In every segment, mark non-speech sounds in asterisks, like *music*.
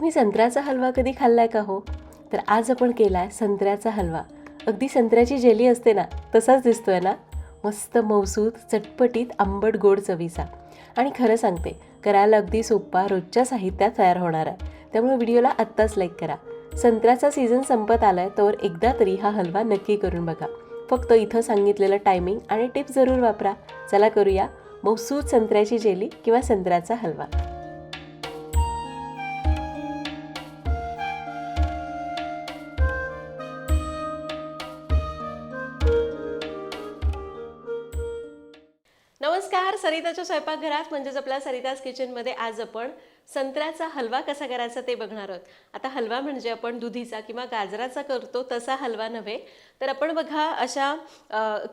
तुम्ही संत्र्याचा हलवा कधी खाल्लाय का हो? तर आज आपण केलाय संत्र्याचा हलवा. अगदी संत्र्याची जेली असते ना तसाच दिसतोय ना? मस्त मौसूद चटपटीत आंबट गोड चवीचा. आणि खरं सांगते करायला अगदी सोपा रोजच्या साहित्यात तयार होणार आहे. त्यामुळे व्हिडिओला आत्ताच लाईक करा. संत्र्याचा सीझन संपत आलाय तर एकदा तरी हा हलवा नक्की करून बघा. फक्त इथं सांगितलेलं टायमिंग आणि टिप्स जरूर वापरा. चला करूया मौसूद संत्र्याची जेली किंवा संत्र्याचा हलवा. सरिताच्या स्वयंपाकघरात म्हणजेच आपल्या सरिताज किचनमध्ये आज आपण संत्र्याचा हलवा कसा करायचा ते बघणार आहोत. आता हलवा म्हणजे आपण दुधीचा किंवा गाजराचा करतो तसा हलवा नव्हे. तर आपण बघा अशा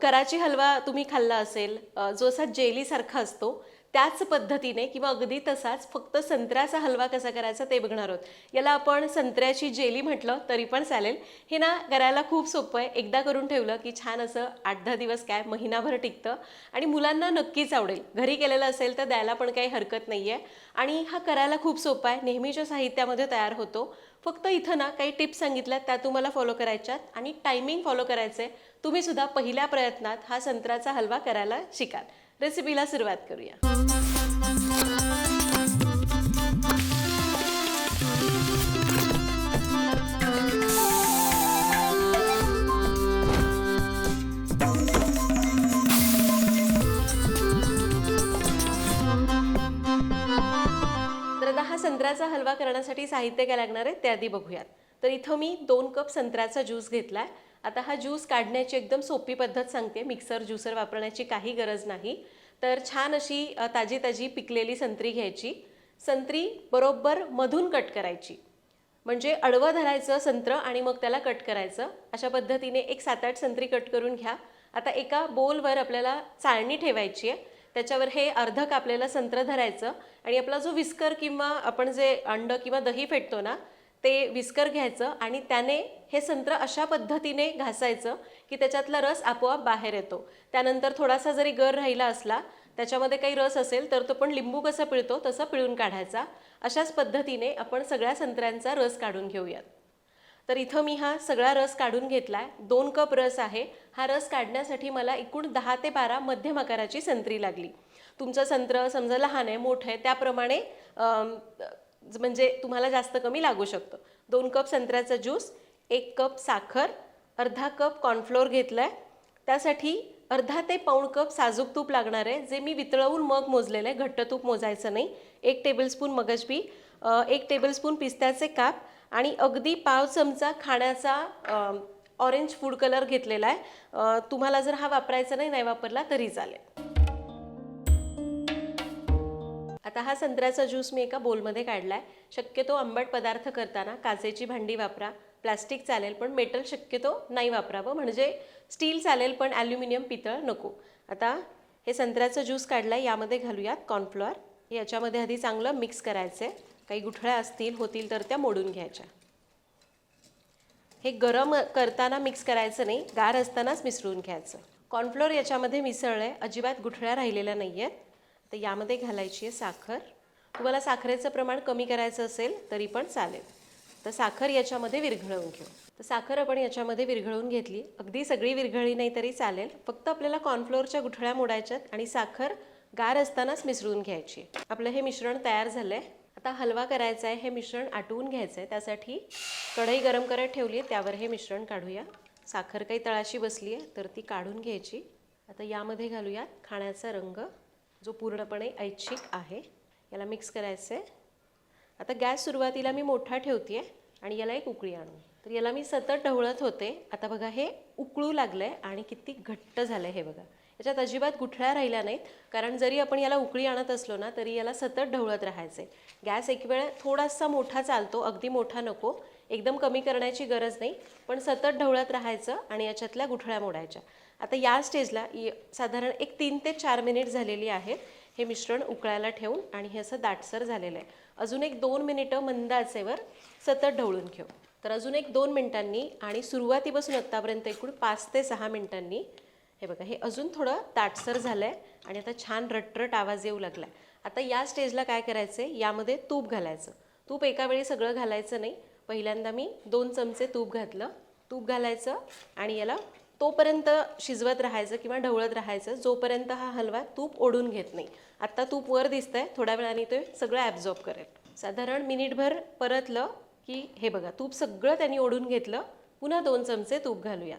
कराची हलवा तुम्ही खाल्ला असेल जो असा जेलीसारखा असतो त्याच पद्धतीने किंवा अगदी तसाच फक्त संत्र्याचा हलवा कसा करायचा ते बघणार आहोत. याला आपण संत्र्याची जेली म्हटलं तरी पण चालेल. हे ना करायला खूप सोपं आहे. एकदा करून ठेवलं की छान असं आठ दहा दिवस काय महिनाभर टिकतं. आणि मुलांना नक्कीच आवडेल. घरी केलेलं असेल तर द्यायला पण काही हरकत नाही आहे आणि हा करायला खूप सोपा आहे. नेहमीच्या साहित्यामध्ये तयार होतो फक्त इथं ना काही टिप्स सांगितल्यात त्या तुम्हाला फॉलो करायच्यात आणि टायमिंग फॉलो करायचं आहे तुम्ही सुद्धा पहिल्या प्रयत्नात हा संत्र्याचा हलवा करायला शिकाल. रेसिपीला सुरुवात करूया. संत्र्याचा हलवा करण्यासाठी साहित्य काय लागणार आहे ते आधी बघूयात. तर इथं मी दोन कप संत्र्याचा ज्यूस घेतलाय. आता हा ज्यूस काढण्याची एकदम सोपी पद्धत सांगते. मिक्सर ज्युसर वापरण्याची काही गरज नाही. तर छान अशी ताजी ताजी पिकलेली संत्री घ्यायची. संत्री बरोबर मधून कट करायची. म्हणजे अडवं धरायचं संत्र आणि मग त्याला कट करायचं. अशा पद्धतीने एक सात आठ संत्री कट करून घ्या. आता एका बोलवर आपल्याला चाळणी ठेवायची आहे. त्याच्यावर हे अर्ध कापलेलं संत्र धरायचं आणि आपला जो विस्कर किंवा आपण जे अंड किंवा दही फेटतो ना ते विस्कर घ्यायचं आणि त्याने हे संत्र अशा पद्धतीने घासायचं की त्याच्यातला रस आपोआप बाहेर येतो. त्यानंतर थोडासा जरी गर राहिला असला त्याच्यामध्ये काही रस असेल तर तो पण लिंबू कसा पिळतो तसा पिळून काढायचा. अशाच पद्धतीने आपण सगळ्या संत्र्यांचा रस काढून घेऊयात. तर इथं मी हा सगळा रस काढून घेतला आहे दोन कप रस आहे. हा रस काढण्यासाठी मला एकूण दहा ते बारा मध्यम आकाराची संत्री लागली. तुमचं संत्र समजा लहान आहे मोठं आहे त्याप्रमाणे म्हणजे तुम्हाला जास्त कमी लागू शकतं. दोन कप संत्र्याचा ज्यूस एक कप साखर अर्धा कप कॉर्नफ्लोअर घेतला आहे त्यासाठी अर्धा ते पाऊण कप साजूक तूप लागणार आहे. जे मी वितळवून मग मोजलेलं आहे. घट्ट तूप मोजायचं नाही. एक टेबलस्पून मगजबी एक टेबलस्पून पिस्त्याचे काप आणि अगदी पाव चमचा खाण्याचा ऑरेंज फूड कलर घेतलेला आहे. तुम्हाला जर हा वापरायचा नाही नाही वापरला तरी चालेल. आता हा संत्र्याचा ज्यूस मी एका बोलमध्ये काढलाय. शक्यतो आंबट पदार्थ करताना काचेची भांडी वापरा. प्लास्टिक चालेल पण मेटल शक्यतो नाही वापरावं. म्हणजे स्टील चालेल पण ॲल्युमिनियम पितळ नको. आता हे संत्र्याचं ज्यूस काढला आहे यामध्ये घालूयात कॉर्नफ्लॉवर याच्यामध्ये आधी चांगलं मिक्स करायचं आहे काही गुठळ्या असतील होतील तर त्या मोडून घ्यायच्या. हे गरम करताना मिक्स करायचं नाही गार असतानाच मिसळून घ्यायचं. कॉर्नफ्लोअर याच्यामध्ये मिसळलं आहे अजिबात गुठळ्या राहिलेल्या नाही आहेत तर यामध्ये घालायची आहे साखर. तुम्हाला साखरेचं प्रमाण कमी करायचं असेल तरी पण चालेल. तर साखर याच्यामध्ये विरघळवून घेऊ. तर साखर आपण याच्यामध्ये विरघळवून घेतली. अगदी सगळी विरघळली नाही तरी चालेल. फक्त आपल्याला कॉर्नफ्लोअरच्या गुठळ्या मोडायच्यात आणि साखर गार असतानाच मिसळून घ्यायची. आपलं हे मिश्रण तयार झालं आहे आता हलवा करायचा आहे हे मिश्रण आटवून घ्यायचं आहे त्यासाठी कढई गरम करत ठेवली आहे त्यावर हे मिश्रण काढूया. साखर काही तळाशी बसली आहे तर ती काढून घ्यायची. आता यामध्ये घालूयात खाण्याचा रंग जो पूर्णपणे ऐच्छिक आहे. याला मिक्स करायचं आहे आता गॅस सुरुवातीला मी मोठा ठेवते आहे आणि याला एक उकळी आणू. तर याला मी सतत ढवळत होते. आता बघा हे उकळू लागलं आहे आणि किती घट्ट झालं आहे हे बघा. याच्यात अजिबात गुठळ्या राहिल्या नाहीत. कारण जरी आपण याला उकळी आणत असलो ना तरी याला सतत ढवळत राहायचं. आहे गॅस एक वेळ थोडासा मोठा चालतो अगदी मोठा नको. एकदम कमी करण्याची गरज नाही पण सतत ढवळत राहायचं आणि याच्यातल्या गुठळ्या मोडायच्या. आता या स्टेजला साधारण एक तीन ते चार मिनिट झालेली आहेत. हे मिश्रण उकळायला ठेवून आणि हे असं दाटसर झालेलं आहे. अजून एक दोन मिनिटं मंद आचेवर सतत ढवळून घेऊ. तर अजून एक दोन मिनिटांनी आणि सुरुवातीपासून आत्तापर्यंत एकूण पाच ते सहा मिनिटांनी हे बघा हे अजून थोडं ताटसर झालं आहे आणि आता छान रटरट आवाज येऊ लागला आहे आता या स्टेजला काय करायचं आहे यामध्ये तूप घालायचं. तूप एका वेळी सगळं घालायचं नाही. पहिल्यांदा मी दोन चमचे तूप घातलं. तूप घालायचं आणि याला तोपर्यंत शिजवत राहायचं किंवा ढवळत राहायचं जोपर्यंत हा हलवा तूप ओढून घेत नाही. आत्ता तूप वर दिसतंय. थोड्या वेळाने ते सगळं ॲब्झॉर्ब करेल. साधारण मिनिटभर परतलं की हे बघा तूप सगळं त्यांनी ओढून घेतलं. पुन्हा दोन चमचे तूप घालूया.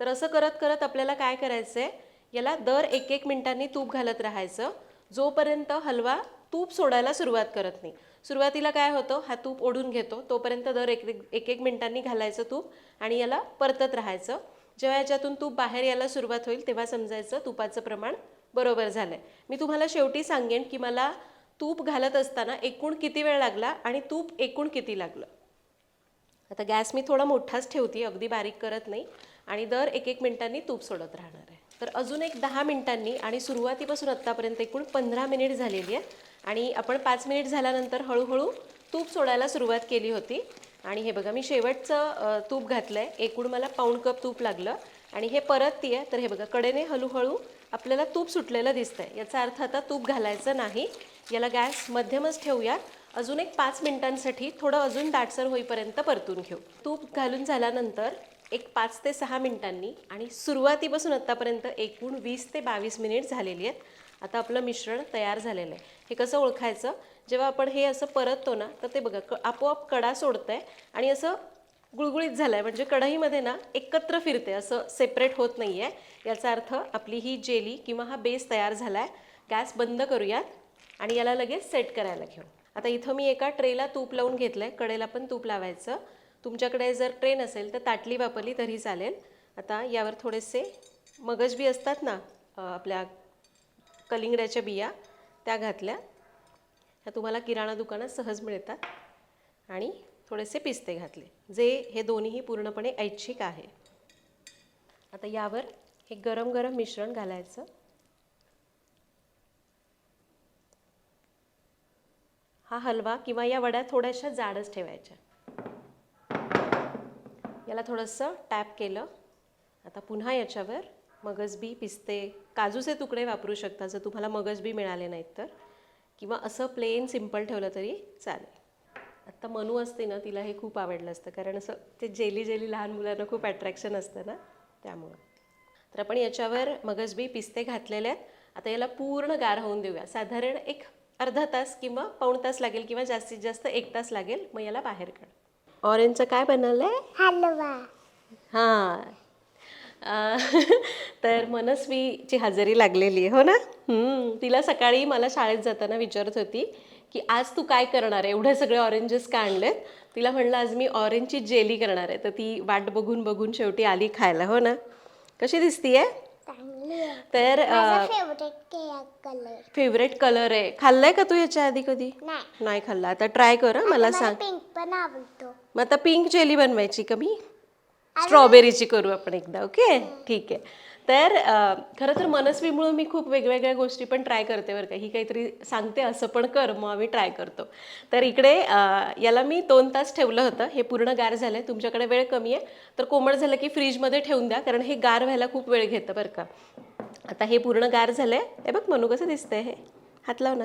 तर असं करत करत आपल्याला काय करायचं आहे याला दर एक एक मिनिटांनी तूप घालत राहायचं. जोपर्यंत हलवा तूप सोडायला सुरुवात करत नाही. सुरुवातीला काय होतं? हा तूप ओढून घेतो. तोपर्यंत दर एक एक एक मिनिटांनी घालायचं तूप आणि याला परतत राहायचं. जेव्हा याच्यातून तूप बाहेर यायला सुरुवात होईल तेव्हा समजायचं तुपाचं प्रमाण बरोबर झालं आहे मी तुम्हाला शेवटी सांगेन की मला तूप घालत असताना एकूण किती वेळ लागला आणि तूप एकूण किती लागलं? आता गॅस मी थोडा मोठाच ठेवते अगदी बारीक करत नाही. आणि दर एक एक मिनिटांनी तूप सोडत राहणार आहे. तर अजून एक दहा मिनिटांनी आणि सुरुवातीपासून आत्तापर्यंत एकूण पंधरा मिनिट झालेली आहे. आणि आपण पाच मिनिट झाल्यानंतर हळूहळू तूप सोडायला सुरुवात केली होती. आणि हे बघा मी शेवटचं तूप घातलं आहे एकूण मला पाऊण कप तूप लागलं. आणि हे परत ती आहे तर हे बघा कडेने हळूहळू आपल्याला तूप सुटलेलं दिसतं आहे याचा अर्थ आता तूप घालायचं नाही. याला गॅस मध्यमच ठेवूया अजून एक पाच मिनिटांसाठी थोडं अजून दाटसर होईपर्यंत परतून घेऊ. तूप घालून झाल्यानंतर एक पाच ते सहा मिनिटांनी आणि सुरुवातीपासून आत्तापर्यंत एकूण वीस ते बावीस मिनिट झालेली आहेत. आता आपलं मिश्रण तयार झालेलं आहे. हे कसं ओळखायचं? जेव्हा आपण हे असं परततो ना तर ते बघा क आपोआप कडा सोडतं आहे आणि असं गुळगुळीत झालं आहे म्हणजे कढईमध्ये ना एकत्र फिरते असं सेपरेट होत नाही आहे याचा अर्थ आपली ही जेली किंवा हा बेस तयार झाला आहे गॅस बंद करूयात आणि याला लगेच सेट करायला घेऊ. आता इथं मी एका ट्रेला तूप लावून घेतलं आहे कडेला पण तूप लावायचं. तुमच्याकडे जर ट्रेन असेल तर ताटली वापरली तरी चालेल. आता यावर थोडेसे मगज बी असतात ना आपल्या कलिंगड्याच्या बिया त्या घातल्या. ह्या तुम्हाला किराणा दुकानात सहज मिळतात. आणि थोडेसे पिस्ते घातले जे हे दोन्हीही पूर्णपणे ऐच्छिक आहे. आता यावर हे गरम गरम मिश्रण घालायचं. हा हलवा किंवा या वड्या थोड्याशा जाडच ठेवायच्या. याला थोडंसं टॅप केलं. आता पुन्हा याच्यावर मगजबी पिस्ते काजूचे तुकडे वापरू शकता जर तुम्हाला मगजबी मिळाले नाहीत तर. किंवा असं प्लेन सिंपल ठेवलं तरी चालेल. आत्ता मनू असते ना तिला हे खूप आवडलं असतं कारण असं ते जेली जेली लहान मुलांना खूप अट्रॅक्शन असतं ना त्यामुळं. तर आपण याच्यावर मगजबी पिस्ते घातलेले आहेत. आता याला पूर्ण गार होऊन देऊया. साधारण एक अर्धा तास किंवा पाऊण तास लागेल किंवा जास्तीत जास्त एक तास लागेल मग याला बाहेर काढ. ऑरेंजचं काय बनवलं आहे हलवा. हां. *laughs* तर मनस्वीची हजेरी लागलेली आहे हो ना? हम्म, तिला सकाळी मला शाळेत जाताना विचारत होती की आज तू काय करणार आहे? एवढे सगळे ऑरेंजेस का आणलेत? तिला म्हणलं आज मी ऑरेंजची जेली करणार आहे. तर ती वाट बघून बघून शेवटी आली खायला हो ना? कशी दिसतीये? चांगली आहे. तर माझा फेवरेट कलर फेवरेट कलर आहे. खाल्लाय का तू ह्याच्या आधी कधी? नाही. नाही खाल्ला. आता ट्राय कर हं, मला मला सांग. पिंक पण आवडतो. मग आता पिंक जेली बनवायची का मी? स्ट्रॉबेरीची करू आपण एकदा ओके ठीक आहे. तर खरं तर मनस्वीमुळं मी खूप वेगवेगळ्या गोष्टी पण ट्राय करते बरं का. ही काहीतरी सांगते असं पण कर मग आम्ही ट्राय करतो. तर इकडे याला मी दोन तास ठेवलं होतं. हे पूर्ण गार झालं आहे तुमच्याकडे वेळ कमी आहे. तर कोमट झालं की फ्रीजमध्ये ठेवून द्या कारण हे गार व्हायला खूप वेळ घेतं बरं का. आता हे पूर्ण गार झालं आहे हे बघ मनू कसं दिसतंय हे. हात लाव ना.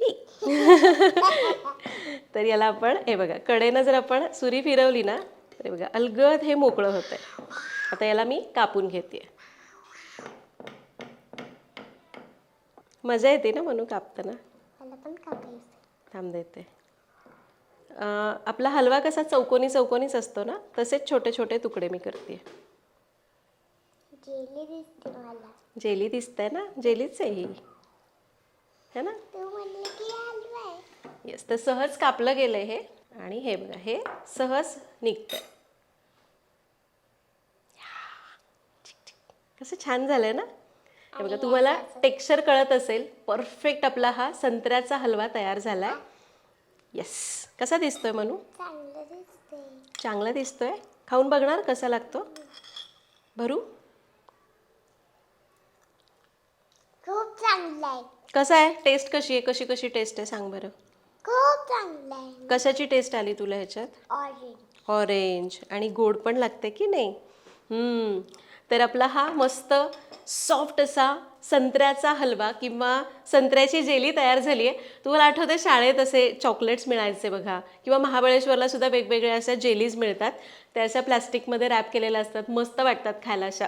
*laughs* तर याला आपण हे बघा कडेनं जर आपण सुरी फिरवली ना तर हे बघा अलगद हे मोकळं होतंय. आता याला मी कापून घेते मजा येते ना म्हणून कापताना? थांब देते. आपला हलवा कसा चौकोनी चौकोनीच असतो ना तसेच छोटे छोटे तुकडे मी करते. जेली दिसते ना? जेलीच आहे ही. है ना? तू म्हणली की हलवा आहे येस तर सहज कापलं गेलंय हे. आणि हे बघा हे सहज निघतंय. कसं छान झालंय ना? हे बघा तुम्हाला टेक्स्चर कळत असेल परफेक्ट आपला हा संत्र्याचा हलवा तयार झालाय. येस कसा दिसतोय मनू? चांगलं दिसते चांगला दिसतोय? खाऊन बघणार कसा लागतो? भरू? खूप चांगलं आहे कसा आहे? टेस्ट कशी आहे? कशी कशी टेस्ट आहे? सांग बरं. खूप चांगलं आहे. कशाची टेस्ट आली तुला ह्याच्यात? ऑरेंज ऑरेंज आणि गोड पण लागते की नाही? हम्म. तर आपला हा मस्त सॉफ्ट असा संत्र्याचा हलवा किंवा संत्र्याची जेली तयार झाली आहे. तुम्हाला आठवतं शाळेत असे चॉकलेट्स मिळायचे बघा. किंवा महाबळेश्वरला सुद्धा वेगवेगळ्या अशा जेलीज मिळतात. त्या अशा प्लॅस्टिकमध्ये रॅप केलेल्या असतात. मस्त वाटतात खायला अशा.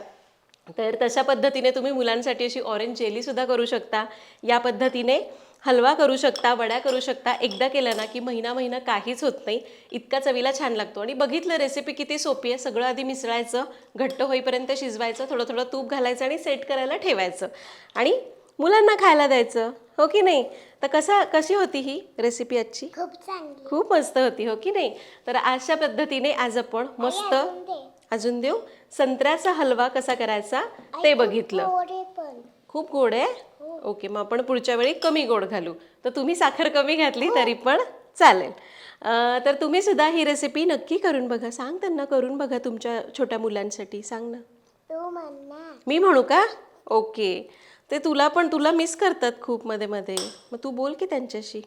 तर तशा पद्धतीने तुम्ही मुलांसाठी अशी ऑरेंज जेलीसुद्धा करू शकता. या पद्धतीने हलवा करू शकता वड्या करू शकता. एकदा केलं ना की महिना महिना काहीच होत नाही. इतका चवीला छान लागतो. आणि बघितलं रेसिपी किती सोपी आहे. सगळं आधी मिसळायचं घट्ट होईपर्यंत शिजवायचं थोडं थोडं तूप घालायचं आणि सेट करायला ठेवायचं. आणि मुलांना खायला द्यायचं. हो की नाही? तर कसा कशी होती ही रेसिपी आजची? खूप मस्त होती. हो की नाही? तर अशा पद्धतीने आज आपण मस्त अजून देऊ. संत्र्याचा हलवा कसा करायचा ते बघितलं. खूप गोड आहे? ओके मग आपण पुढच्या वेळी कमी गोड घालू. तर तुम्ही साखर कमी घातली तरी पण चालेल. तर तुम्ही सुद्धा ही रेसिपी नक्की करून बघा. सांग त्यांना करून बघा तुमच्या छोट्या मुलांसाठी. सांग ना. मी म्हणू का? ओके. ते तुला पण तुला मिस करतात खूप मध्ये मध्ये. मग तू बोल की त्यांच्याशी.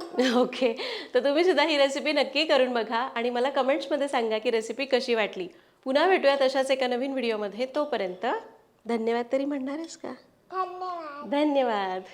*laughs* ओके तर तुम्ही सुद्धा ही रेसिपी नक्की करून बघा आणि मला कमेंट्समध्ये सांगा की रेसिपी कशी वाटली. पुन्हा भेटूयात अशाच एका नवीन व्हिडिओमध्ये तोपर्यंत धन्यवाद तरी म्हणणारच का? धन्यवाद. धन्यवाद.